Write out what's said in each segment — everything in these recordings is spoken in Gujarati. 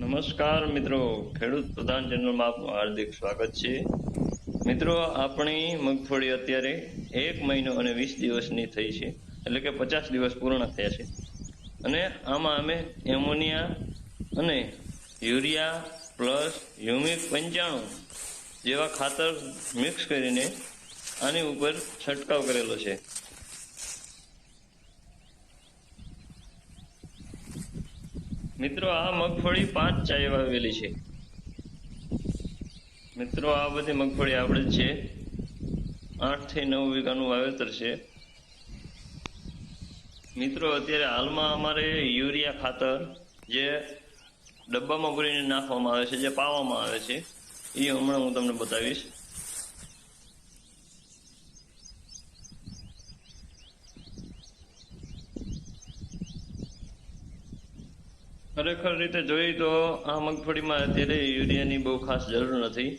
નમસ્કાર મિત્રો. ખેડૂત પ્રધાન ચેનલમાં આપનું હાર્દિક સ્વાગત છે. મિત્રો, આપણી મગફળી અત્યારે એક મહિનો અને વીસ દિવસની થઈ છે. એટલે કે પચાસ દિવસ પૂર્ણ થયા છે. અને આમાં અમે એમોનિયા અને યુરિયા પ્લસ હ્યુમિક પંચાણું જેવા ખાતર મિક્સ કરીને આની ઉપર છંટકાવ કરેલો છે. મિત્રો, આ મગફળી પાંચ ચાય વાવેલી છે. મિત્રો, આ બધી મગફળી આપણે છે. આઠથી નવ વીઘાનું વાવેતર છે. મિત્રો, અત્યારે હાલમાં અમારે યુરિયા ખાતર જે ડબ્બામાં ભરીને નાખવામાં આવે છે, જે પાવામાં આવે છે, એ હમણાં હું તમને બતાવીશ. ખરેખર રીતે જોઈએ તો આ મગફળીમાં અત્યારે યુરિયાની બહુ ખાસ જરૂર નથી.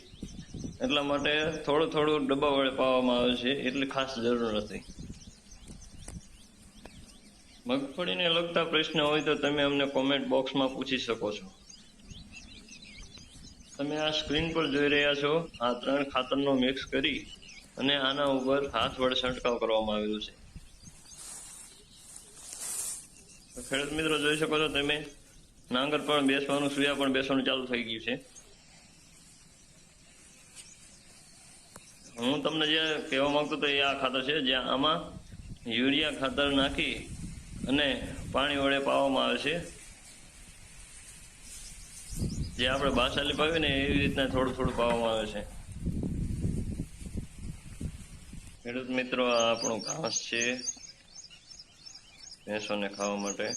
એટલા માટે થોડું થોડું ડબ્બા વડે પાવામાં આવે છે એટલી ખાસ જરૂર નથી. મગફળીને લગતા પ્રશ્ન હોય તો તમે અમને કોમેન્ટ બોક્સમાં પૂછી શકો છો. તમે આ સ્ક્રીન પર જોઈ રહ્યા છો, આ ત્રણ ખાતરનો મિક્સ કરી અને આના ઉપર હાથ વડે છંટકાવ કરવામાં આવેલો છે. ખેડૂત મિત્રો, જોઈ શકો છો તમે નાંગર પણ બેસવાનું સુયા પણ બેસવાનું ચાલુ થઈ ગયું છે. હું તમને જે કહેવા માંગતો હતો એ આ ખાતર છે, જ્યાં આમાં યુરિયા ખાતર નાખી અને પાણી વડે પાવામાં આવે છે. જે આપણે બાસાલી પાવીએ ને, એવી રીતના થોડું થોડું પાવામાં આવે છે. ખેડૂત મિત્રો, આ આપણું ઘાસ છે, ભેંસોને ખાવા માટે.